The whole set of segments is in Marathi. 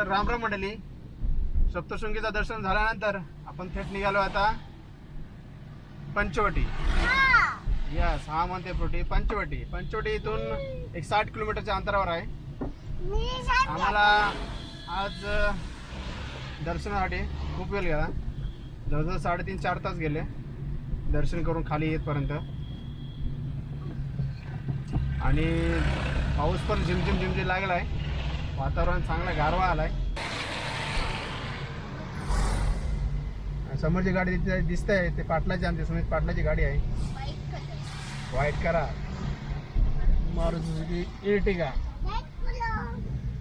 तर रामराम मंडळी. सप्तशृंगीचं दर्शन झाल्यानंतर आपण थेट निघालो आता पंचवटी. यस हा म्हणते फ्रुटी पंचवटी. पंचवटी इथून एक साठ किलोमीटरच्या अंतरावर आहे. आम्हाला आज दर्शनासाठी खूप वेळ गेला. जवळजवळ साडेतीन चार तास गेले. दर्शन करून खाली येतपर्यंत. आणि पाऊस पण झिमझिम झिमझिम लागला आहे वातावरण चांगला गारवा आलाय. समोरची गाडी दिसते दिसते आहे ते पाटलाची आमची सुमित पाटलाची गाडी आहे. व्हाईट करा. मारुती सुझुकी इर्टिगा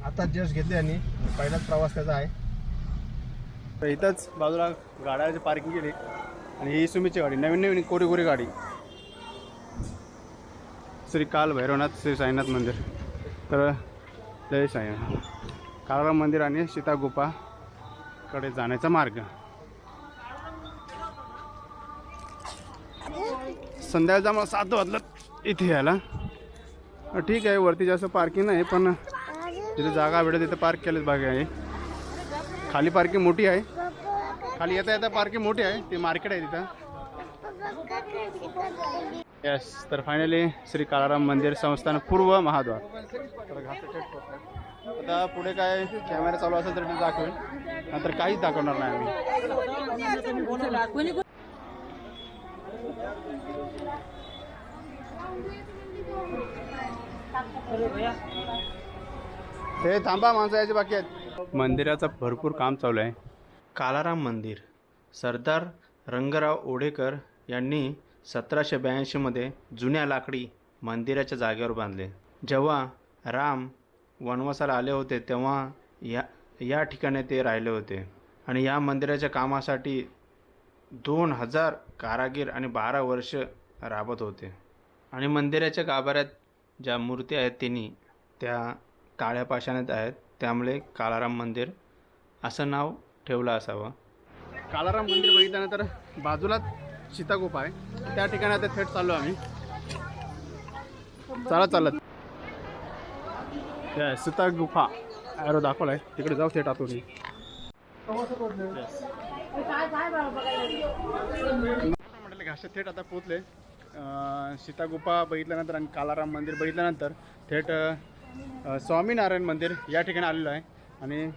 आता जस्ट घेतली आणि पहिलाच प्रवास त्याचा आहे. तर इथंच बाजूला गाड्याची पार्किंग केली. आणि ही सुमीची गाडी नवीन नवीन कोरी कोरी गाडी. श्री काल भैरवनाथ श्री साईनाथ मंदिर. तर जय आहे काळाराम मंदिर आणि सीता गुफाकडे जाण्याचा मार्ग. संध्याकाळचा मला सात वाजलं इथे यायला. ठीक आहे वरती जास्त पार्किंग नाही पण तिथे जागा भेटत तिथे पार्क केलेच बागे आहे. खाली पार्किंग मोठी आहे. खाली येता येता पार्किंग मोठी आहे. ते मार्केट आहे तिथं. येस तर फायनली श्री काळाराम मंदिर संस्थान पूर्व महाद्वार. आता पुढे काय कॅमेरा चालू असेल तर ते दाखवेल नंतर काहीच दाखवणार नाही आम्ही. हे थांबा माणसं यायचे बाकी आहेत. मंदिराचं भरपूर काम चालू आहे. कालाराम मंदिर. सरदार रंगराव ओढेकर यांनी सतराशे ब्याऐंशीमध्ये जुन्या लाकडी मंदिराच्या जागेवर बांधले. जेव्हा राम वनवासाला आले होते तेव्हा या या ठिकाणी ते राहिले होते. आणि या मंदिराच्या कामासाठी दोन हजार कारागीर आणि बारा वर्ष राबत होते. आणि मंदिराच्या गाभाऱ्यात ज्या मूर्ती आहेत तिन्ही त्या काळ्या पाषाणात आहेत. त्यामुळे कालाराम मंदिर असं नाव ठेवलं असावं. कालाराम मंदिर बघितल्यानंतर बाजूलाच सीतागुफा आहे. त्या ठिकाणी आता थेट चाललो आम्ही. चालत चालत. त्या सीता गुफा ॲरो दाखवलाय. तिकडे जाऊ थेट आतून म्हटलं घास थेट आता पोचले सीतागुफा सीता गुफा बघितल्यानंतर आणि कालाराम मंदिर बघितल्यानंतर थेट स्वामीनारायण मंदिर या ठिकाणी आलेलं आहे. आणि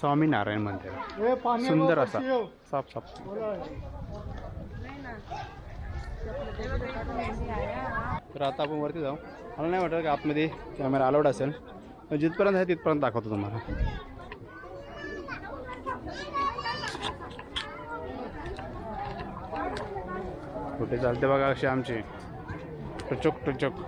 स्वामीनारायण मंदिर. सुंदर असा. साफ साफ. तर आता आपण वरती जाऊ. मला नाही वाटत की आतमध्ये कॅमेरा अलाउड असेल. जिथपर्यंत आहे तिथपर्यंत दाखवतो तुम्हाला. कुठे चालते बघा अशी आमची. टचक टचक.